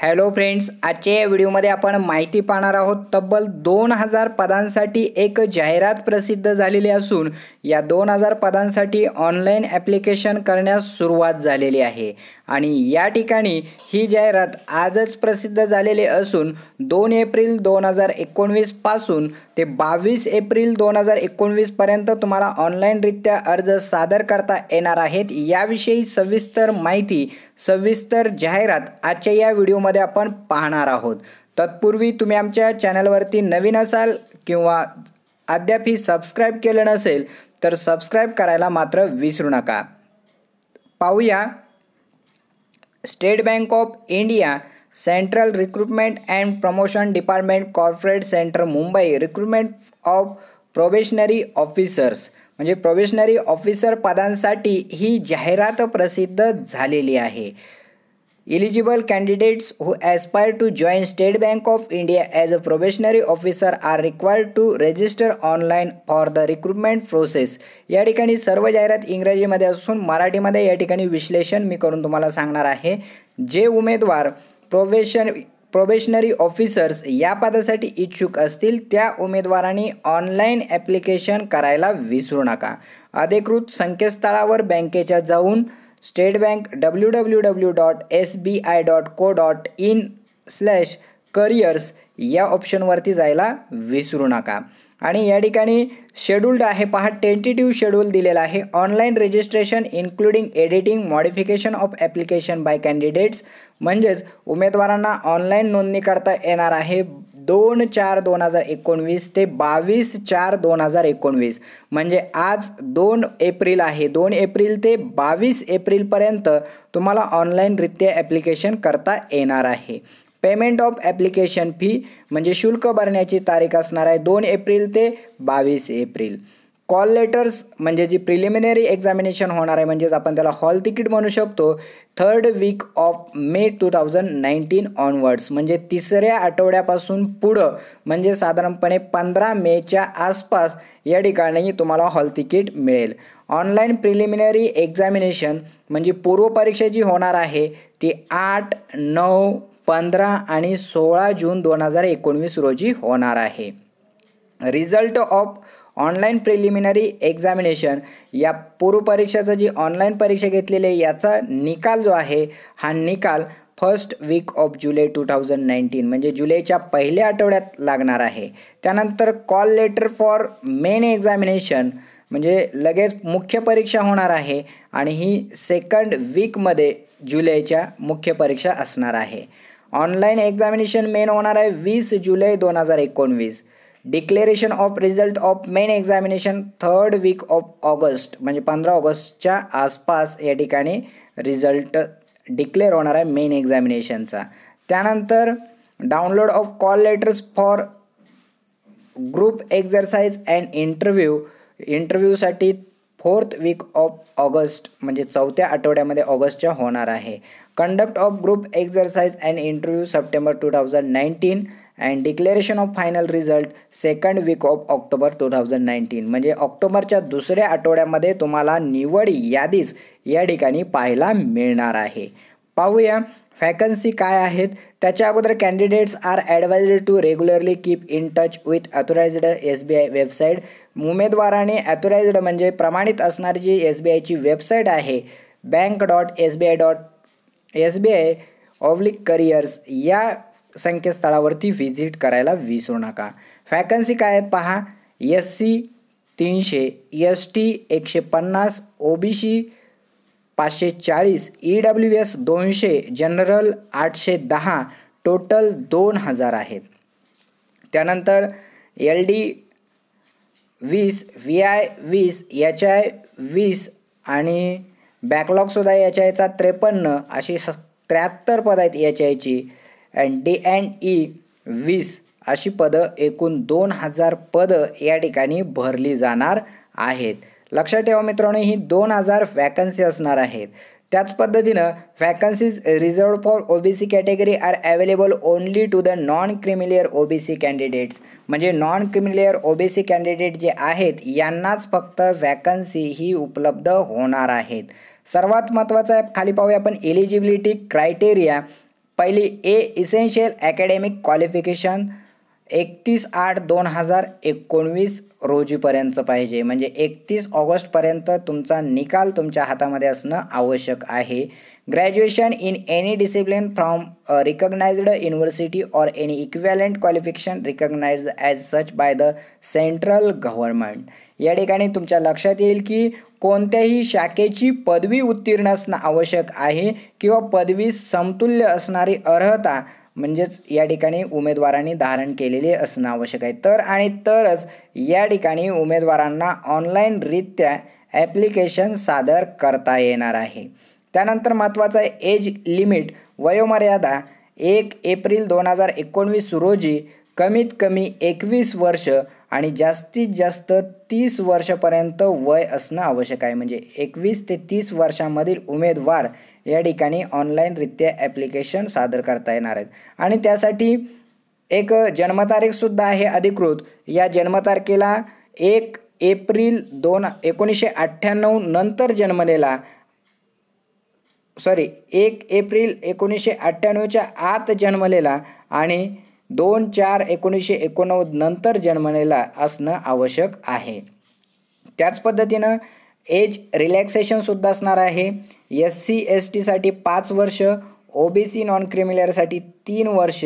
Hello friends आजच्या या व्हिडिओमध्ये आपण माहिती पाहणार आहोत तब्बल दोन हजार पदांसाठी एक जाहिरात प्रसिद्ध झालेली असून या दोन हजार पदांसाठी ऑनलाईन ॲप्लिकेशन करण्यास सुरुवात झालेली आहे. आणि या ठिकाणी ही जाहिरात आजच प्रसिद्ध झालेली असून दोन एप्रिल दोन हजार एकोणवीसपासून ते बावीस एप्रिल दोन हजार एकोणवीसपर्यंत तुम्हाला ऑनलाईनरित्या अर्ज सादर करता येणार आहेत. याविषयी सविस्तर माहिती सविस्तर जाहिरात आजच्या या व्हिडिओमध्ये आपण पाहणार आहोत. तत्पूर्वी तुम्ही आमच्या चॅनलवरती नवीन असाल किंवा अद्याप ही सबस्क्राईब केलं नसेल तर सबस्क्राईब करायला मात्र विसरू नका. पाहूया. State Bank of India central recruitment and promotion department corporate centre Mumbai recruitment of probationary officers. म्हणजे प्रोबेशनरी ऑफिसर पदांसाठी ही जाहिरात प्रसिद्ध झालेली आहे. Eligible candidates who aspire to join State Bank of India as a probationary officer are required to register online for the recruitment process या ठिकाणी सर्व जाहिरात इंग्रजीमध्ये असून मराठीमध्ये या ठिकाणी विश्लेषण मी करून तुम्हाला सांगणार आहे. जे उमेदवार प्रोबेशन प्रोबेशनरी ऑफिसर्स या पदासाठी इच्छुक असतील त्या उमेदवारांनी ऑनलाईन ॲप्लिकेशन करायला विसरू नका. अधिकृत संकेतस्थळावर बँकेच्या जाऊन State Bank W W W dot S B I dot co dot in slash careers या ऑप्शनवरती जायला विसरू नका. आणि या ठिकाणी शेड्यूल्ड आहे पहा टेंटेटिव्ह शेड्यूल दिलेला आहे. Online registration including editing modification of application by candidates म्हणजेच उमेदवारांना ऑनलाईन नोंदणी करता येणार आहे दोन चार दोन हजार एकोणवीस ते बावीस चार दोन हजार एकोणवीस. म्हणजे आज दोन एप्रिल आहे. दोन एप्रिल ते बावीस एप्रिलपर्यंत तुम्हाला ऑनलाईनरित्या ॲप्लिकेशन करता येणार आहे. पेमेंट ऑफ ॲप्लिकेशन फी म्हणजे शुल्क भरण्याची तारीख असणार आहे दोन एप्रिल ते बावीस एप्रिल. कॉल लेटर्स म्हणजे जी प्रिलिमिनरी एक्झामिनेशन होणार आहे म्हणजेच आपण त्याला हॉल तिकीट म्हणू शकतो third week of May two thousand nineteen onwards म्हणजे तिसऱ्या आठवड्यापासून पुढं म्हणजे साधारणपणे पंधरा मेच्या आसपास या ठिकाणी तुम्हाला हॉल तिकीट मिळेल. ऑनलाईन प्रिलिमिनरी एक्झामिनेशन म्हणजे पूर्वपरीक्षा जी होणार आहे ती आठ नऊ पंधरा आणि सोळा जून दोन हजार एकोणवीस रोजी होणार आहे. Result of online preliminary examination या पूर्वपरीक्षाचं जी ऑनलाईन परीक्षा घेतलेली आहे याचा निकाल जो आहे हा निकाल first week of July two thousand nineteen म्हणजे जुलैच्या पहिल्या आठवड्यात लागणार आहे. त्यानंतर call letter for main examination म्हणजे लगेच मुख्य परीक्षा होणार आहे आणि ही सेकंड वीकमध्ये जुलैच्या मुख्य परीक्षा असणार आहे. ऑनलाईन एक्झामिनेशन मेन होणार आहे वीस जुलै दोन हजार एकोणवीस. Declaration of result of main examination third week of August म्हणजे पंधरा ऑगस्टच्या आसपास या ठिकाणी रिझल्ट डिक्लेअर होणार आहे मेन एक्झामिनेशनचा त्यानंतर download of call letters for group exercise and interview इंटरव्ह्यूसाठी फोर्थ वीक ऑफ ऑगस्ट म्हणजे चौथ्या आठवड्यामध्ये ऑगस्टच्या होणार आहे. Conduct of group exercise and interview September two thousand nineteen and declaration of final result second week of October two thousand nineteen म्हणजे ऑक्टोबरच्या दुसऱ्या आठवड्यामध्ये तुम्हाला निवड यादीच या ठिकाणी पाहायला मिळणार आहे. पाहूया व्हॅकन्सी काय आहेत? त्याच्या अगोदर candidates are advised to regularly keep in touch with authorised S B I website उमेदवाराने ॲथोराइज्ड म्हणजे प्रमाणित असणारी जी एस बी आयची वेबसाईट आहे bank dot S B I dot S B I oblique careers या संकेतस्थळावरती व्हिजिट करायला विसरू नका. फॅकन्सी काय आहेत पहा. एस सी तीनशे एस टी एकशे पन्नास ओ बी सी पाचशे चाळीस ई डब्ल्यू एस दोनशे जनरल आठशे दहा टोटल दोन हजार आहेत. त्यानंतर एल डी वीस व्ही आय वीस एच आय वीस आणि बॅकलॉगसुद्धा एच आयचा त्रेपन्न अशी स त्र्याहत्तर पद आहेत एच आयची अँड डी अँड ई वीस अशी पदं एकूण दोन हजार पदं या ठिकाणी भरली जाणार आहेत. लक्षात ठेवा मित्रांनो ही दोन हजार वॅकन्सी असणार आहेत. त्याच पद्धतीनं vacancies reserved for O B C category are available only to the non creamy layer O B C candidates म्हणजे non creamy layer O B C candidate जे आहेत यांनाच फक्त वॅकन्सी ही उपलब्ध होणार आहेत. सर्वात महत्त्वाचं आहे खाली पाहूया आपण एलिजिबिलिटी क्रायटेरिया पहिली ए इसेन्शियल अकॅडमिक क्वालिफिकेशन एकतीस आठ दोन हजार एकोणवीस रोजीपर्यंतचं पाहिजे. म्हणजे एकतीस ऑगस्टपर्यंत तुमचा निकाल तुमच्या हातामध्ये असणं आवश्यक आहे. Graduation in any discipline from recognised university or any equivalent qualification recognise as such by the central government या ठिकाणी तुमच्या लक्षात येईल की कोणत्याही शाखेची पदवी उत्तीर्ण असणं आवश्यक आहे किंवा पदवी समतुल्य असणारी अर्हता म्हणजेच या ठिकाणी उमेदवारांनी धारण केलेले असणं आवश्यक आहे. तर आणि तरच या ठिकाणी उमेदवारांना ऑनलाईनरित्या ॲप्लिकेशन सादर करता येणार आहे. त्यानंतर महत्त्वाचं आहे एज लिमिट वयोमर्यादा एक एप्रिल दोन हजार एकोणवीस रोजी कमीत कमी एकवीस वर्ष आणि जास्तीत जास्त तीस वर्षापर्यंत वय असणं आवश्यक आहे. म्हणजे एकवीस ते तीस वर्षांमधील उमेदवार या ठिकाणी ऑनलाईनरित्या ॲप्लिकेशन सादर करता येणार आहेत. आणि त्यासाठी एक जन्मतारीखसुद्धा आहे अधिकृत. या जन्मतारखेला एक एप्रिल दोन एकोणीसशे अठ्ठ्याण्णव नंतर जन्मलेला सॉरी एक एप्रिल एकोणीसशे अठ्ठ्याण्णवच्या आत जन्मलेला आणि दोन चार एकोणीसशे एकोणनव्वद नंतर जन्मलेला असणं आवश्यक आहे. त्याच पद्धतीनं एज रिलॅक्सेशनसुद्धा असणार आहे. एस सी एस टीसाठी पाच वर्ष ओ बी सी नॉन क्रिमिलरसाठी तीन वर्ष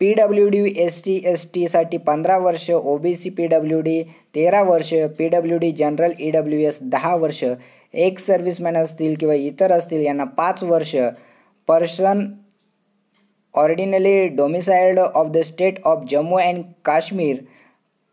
P W D S T S टीसाठी पंधरा वर्ष O B C P W D तेरा वर्ष P W D general E W S दहा वर्ष एक सर्व्हिसमॅन असतील किंवा इतर असतील यांना पाच वर्ष person ordinarily domiciled of the state of Jammu and Kashmir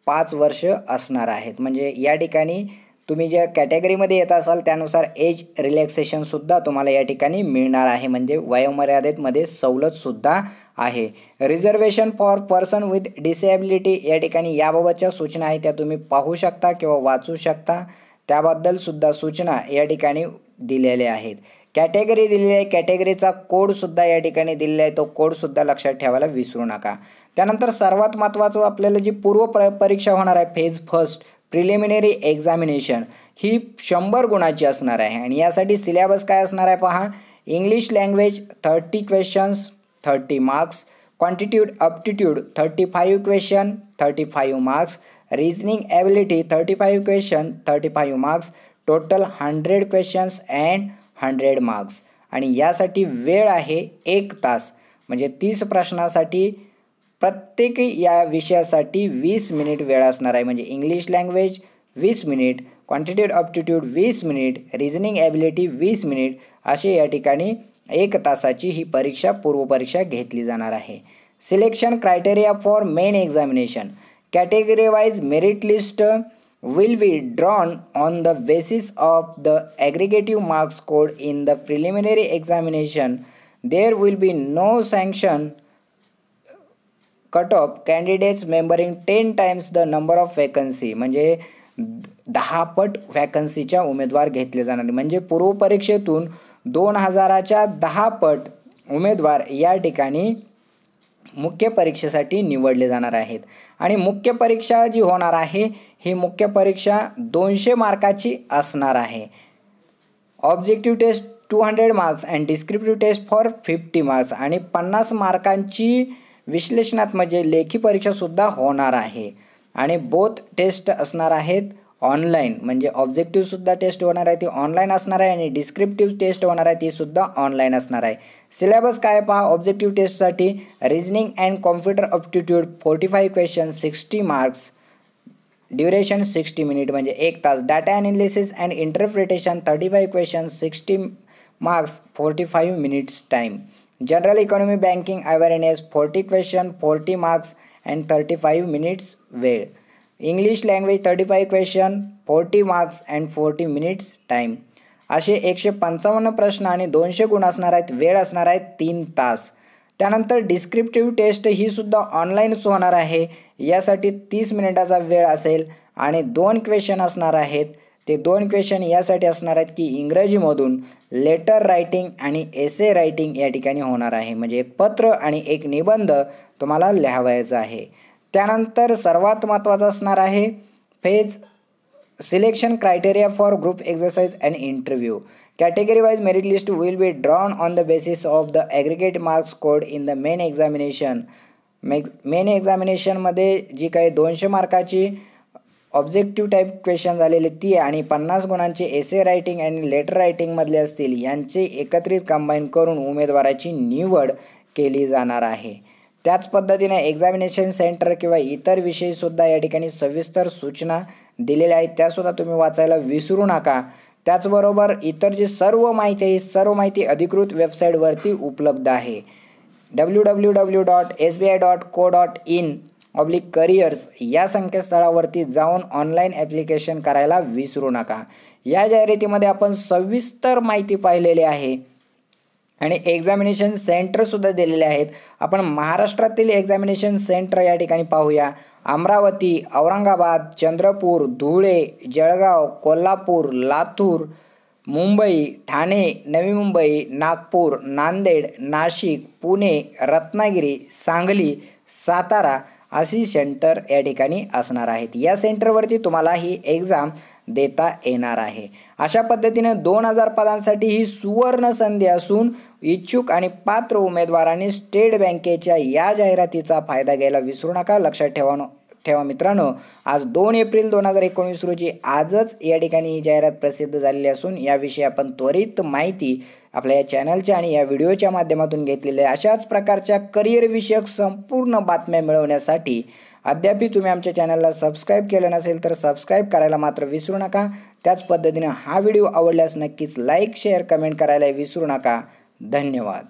पाच वर्ष असणार आहेत. म्हणजे या ठिकाणी तुम्ही ज्या कॅटेगरीमध्ये येत असाल त्यानुसार एज रिलॅक्सेशनसुद्धा तुम्हाला या ठिकाणी मिळणार आहे. म्हणजे वयोमर्यादेमध्ये सवलतसुद्धा आहे. Reservation for person with disability या ठिकाणी याबाबतच्या सूचना आहेत त्या तुम्ही पाहू शकता किंवा वाचू शकता. त्याबद्दलसुद्धा सूचना या ठिकाणी दिलेल्या आहेत. कॅटेगरी दिलेली आहे. कॅटेगरीचा कोडसुद्धा या ठिकाणी दिलेला आहे. तो कोडसुद्धा लक्षात ठेवायला विसरू नका. त्यानंतर सर्वात महत्त्वाचं आपल्याला जी पूर्व प्र परीक्षा होणार आहे फेज फर्स्ट प्रिलिमिनरी एक्झामिनेशन ही शंभर गुणाची असणार आहे. आणि यासाठी सिलेबस काय असणार आहे पहा. English language thirty questions thirty marks quantitative aptitude thirty five question thirty five marks reasoning ability thirty five question thirty five marks total hundred questions and hundred marks. आणि यासाठी वेळ आहे एक तास. म्हणजे तीस प्रश्नासाठी प्रत्येक या विषयासाठी वीस मिनिट वेळ असणार आहे. म्हणजे इंग्लिश लँग्वेज वीस मिनिट क्वांटिटेड ऑप्टिट्यूड वीस मिनिट रिजनिंग ॲबिलिटी वीस मिनिट असे या ठिकाणी एक तासाची ही परीक्षा पूर्वपरीक्षा घेतली जाणार आहे. Selection criteria for main examination. Category wise merit list will be drawn on the basis of the aggregative marks scored in the preliminary examination. There will be no sanction cutoff candidates memberring 10 times the number of vacancy म्हणजे दहा पट वॅकन्सीच्या उमेदवार घेतले जाणार म्हणजे पूर्वपरीक्षेतून दोन हजाराच्या दहा पट उमेदवार या ठिकाणी मुख्य परीक्षेसाठी निवडले जाणार आहेत. आणि मुख्य परीक्षा जी होणार आहे ही मुख्य परीक्षा दोनशे मार्काची असणार आहे. Objective test two hundred marks and descriptive test for fifty marks आणि पन्नास मार्कांची विश्लेषणात म्हणजे लेखी परीक्षासुद्धा होणार आहे. आणि बोथ टेस्ट असणार आहेत. ऑनलाईन म्हणजे ऑब्जेक्टिव्हसुद्धा टेस्ट होणार आहे ती ऑनलाईन असणार आहे आणि डिस्क्रिप्टिव्ह टेस्ट होणार आहे तीसुद्धा ऑनलाईन असणार आहे. सिलेबस काय पहा? ऑब्जेक्टिव्ह टेस्टसाठी reasoning and computer aptitude forty five question sixty marks duration sixty minute म्हणजे एक तास. Data analysis and interpretation thirty five question sixty marks forty five minutes time general economy banking awareness forty question forty marks and thirty five minutes वेळ English language thirty five question forty marks and forty minutes time असे एकशे पंचावन्न प्रश्न आणि दोनशे गुण असणार आहेत वेळ असणार आहेत तीन तास. त्यानंतर डिस्क्रिप्टिव्ह टेस्ट ही सुद्धा ऑनलाईनच होणार आहे. यासाठी तीस मिनिटाचा वेळ असेल आणि दोन क्वेश्चन असणार आहेत. ते दोन क्वेश्चन यासाठी असणार आहेत की इंग्रजीमधून लेटर रायटिंग आणि एसे रायटिंग या ठिकाणी होणार आहे. म्हणजे एक पत्र आणि एक निबंध तुम्हाला लिहावायचा आहे. त्यानंतर सर्वात महत्त्वाचं असणार आहे phase selection criteria for group exercise and interview. Category wise merit list will be drawn on the basis of the aggregate marks scored in the main examination. May main एक्झामिनेशनमध्ये जी काही दोनशे मार्काची ऑब्जेक्टिव्ह टाईप क्वेश्चन झालेले ती आणि पन्नास गुणांचे एसे writing आणि लेटर रायटिंगमधले असतील यांचे एकत्रित कंबाईन करून उमेदवाराची निवड केली जाणार आहे. त्याच पद्धतीने एक्झामिनेशन सेंटर किंवा इतर विषयीसुद्धा या ठिकाणी सविस्तर सूचना दिलेल्या आहेत. त्यासुद्धा तुम्ही वाचायला विसरू नका. त्याचबरोबर इतर जी सर्व माहिती आहे सर्व माहिती अधिकृत वेबसाईटवरती उपलब्ध आहे. W W W dot S B I dot co dot in oblique careers या संकेतस्थळावरती जाऊन ऑनलाईन ॲप्लिकेशन करायला विसरू नका. या जाहिरातीमध्ये आपण सविस्तर माहिती पाहिलेली आहे. आणि एक्झामिनेशन सेंटरसुद्धा दिलेले आहेत. आपण महाराष्ट्रातील एक्झामिनेशन सेंटर या ठिकाणी पाहूया. अमरावती औरंगाबाद चंद्रपूर धुळे जळगाव कोल्हापूर लातूर मुंबई ठाणे नवी मुंबई नागपूर नांदेड नाशिक पुणे रत्नागिरी सांगली सातारा अशी सेंटर या ठिकाणी असणार आहेत. या सेंटरवरती तुम्हाला ही एक्झाम देता येणार आहे. अशा पद्धतीनं दोन हजार पदांसाठी ही सुवर्ण संधी असून इच्छुक आणि पात्र उमेदवारांनी स्टेट बँकेच्या या जाहिरातीचा फायदा घ्यायला विसरू नका. लक्षात ठेवा ठेवा मित्रांनो आज दोन एप्रिल दोन हजार एकोणीस रोजी आजच या ठिकाणी ही जाहिरात प्रसिद्ध झालेली असून याविषयी आपण त्वरित माहिती आपल्या या चॅनलच्या आणि या व्हिडिओच्या माध्यमातून घेतलेल्या आहे. अशाच प्रकारच्या करिअरविषयक संपूर्ण बातम्या मिळवण्यासाठी अद्यापही तुम्ही आमच्या चॅनलला सबस्क्राईब केलं नसेल तर सबस्क्राईब करायला मात्र विसरू नका. त्याच पद्धतीने हा व्हिडिओ आवडल्यास नक्कीच लाईक शेअर कमेंट करायला विसरू नका. धन्यवाद.